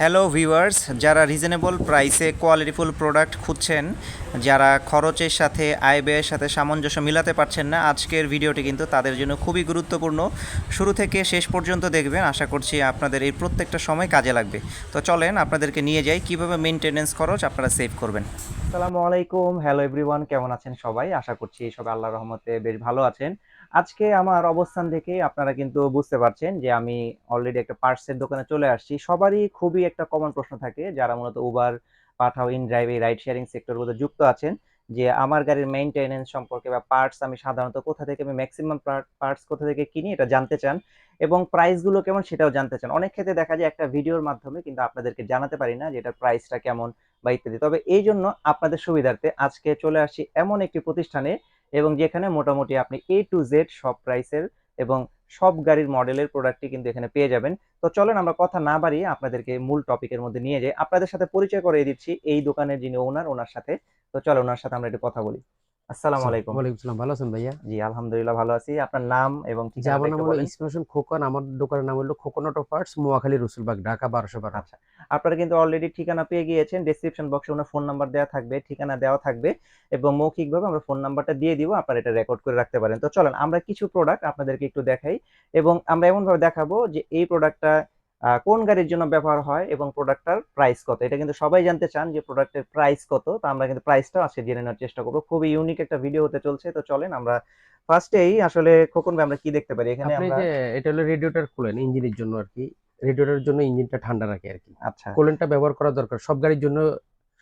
Hello viewers যারা reasonable প্রাইসে qualityful product খুঁজছেন, যারা খরচের সাথে আয় ব্যয়ের সাথে সামঞ্জস্য মিলাতে পারছেন না, আজকের ভিডিওটি কিন্তু তাদের জন্য খুবই গুরুত্বপূর্ণ। শুরু থেকে শেষ পর্যন্ত দেখবেন, আশা করছি আপনাদের এই প্রত্যেকটা সময় কাজে লাগবে। তো চলেন, আপনাদেরকে নিয়ে যাই, কীভাবে মেনটেনেন্স খরচ আপনারা সেভ করবেন। আসসালামু আলাইকুম। হ্যালো এভরিওয়ান কেমন আছেন সবাই? আশা করছি সবাই আল্লাহর রহমতে বেশ ভালো আছেন। আজকে আমার অবস্থান থেকে আপনারা কিন্তু বুঝতে পারছেন যে আমি অলরেডি একটা পার্টসের দোকানে চলে আসছি। সবারই খুবই একটা কমন প্রশ্ন থাকে, যারা মূলত উবার পাঠাও ইন ড্রাইভ এই রাইড শেয়ারিং সেক্টরগুলোতে যুক্ত আছেন, যে আমার গাড়ির মেইনটেনেন্স সম্পর্কে বা পার্টস আমি সাধারণত কোথা থেকে আমি ম্যাক্সিমাম পার্টস কোথা থেকে কিনি এটা জানতে চান এবং প্রাইসগুলো কেমন সেটাও জানতে চান। অনেক ক্ষেত্রে দেখা যায় একটা ভিডিওর মাধ্যমে কিন্তু আপনাদেরকে জানাতে পারি না যে এটার প্রাইসটা কেমন বা ইত্যাদি। তবে এই জন্য আপনাদের সুবিধার্থে আজকে চলে আসছি এমন একটি প্রতিষ্ঠানে এবং যেখানে মোটামুটি আপনি এ টু জেড সব প্রাইসের এবং সব গাড়ির মডেলের প্রোডাক্টটি কিন্তু এখানে পেয়ে যাবেন। তো চলেন আমরা কথা না বাড়িয়ে আপনাদেরকে মূল টপিকের মধ্যে নিয়ে যাই। আপনাদের সাথে পরিচয় করে দিচ্ছি এই দোকানের যিনি ওনার ওনার সাথে। তো চলো ওনার সাথে আমরা একটু কথা বলি। আসসালামু আলাইকুম। ওয়ালাইকুম সালাম ভালো আছেন ভাইয়া? জি আলহামদুলিল্লাহ ভালো আছি। আপনার নাম এবং যে ঠিকানাটা আমার নাম হলো। খোকন। আমার দোকানের নাম হলো খোকন অটো পার্টস মোয়াখালী রসুলবাগ ঢাকা বারোশো বারো। আচ্ছা আপনারা কিন্তু অলরেডি ঠিকানা পেয়ে গিয়েছেন। ডেসক্রিপশন বক্সে ওনার ফোন নাম্বার দেওয়া থাকবে ঠিকানা দেওয়া থাকবে এবং মৌখিকভাবে আমরা ফোন নাম্বারটা দিয়ে দিব। আপনারা এটা রেকর্ড করে রাখতে পারেন। তো চলেন আমরা কিছু প্রোডাক্ট আপনাদেরকে একটু দেখাই এবং আমরা এমন ভাবে দেখাবো যে এই প্রোডাক্টটা কোন গাড়ির জন্য ব্যবহার হয় এবং প্রোডাক্টটার প্রাইস কত? এটা কিন্তু সবাই জানতে চান যে প্রোডাক্টের প্রাইস কত তো আমরা কিন্তু প্রাইসটাও আজকে জেনে নেওয়ার চেষ্টা করব। খুবই ইউনিক একটা ভিডিও হতে চলছে তো চলেন আমরা ফার্স্টেই আসলে খোকন ভাই আমরা কি দেখতে পারি? এখানে আপনি আমরা যে এটা হলো রেডিওটার কুলেন ইঞ্জিনের জন্য আর কি রেডিওটার জন্য ইঞ্জিনটা ঠান্ডা রাখে আর কি আচ্ছা। কুলেনটা ব্যবহার করা দরকার। সব গাড়ির জন্য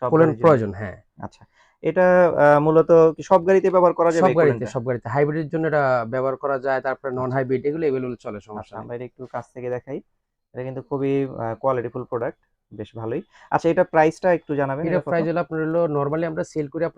কুলেন প্রয়োজন হ্যাঁ। আচ্ছা। এটা মূলত কি সব গাড়িতে ব্যবহার করা যাবে সব গাড়িতে সব গাড়িতে। হাইব্রিডের জন্য এটা ব্যবহার করা যায় তারপরে নন হাইব্রিড এগুলো এভেলেবল চলে আচ্ছা সমস্যা আমরা এটা একটু কাছ থেকে দেখাই। এটা কিন্তু খুবই কোয়ালিটিফুল প্রোডাক্ট বেশ ভালোই। আচ্ছা এটা প্রাইসটা একটু জানাবেন এটা প্রাইস হলো আপনার হলো নরমালি আমরা সেল করি আপনার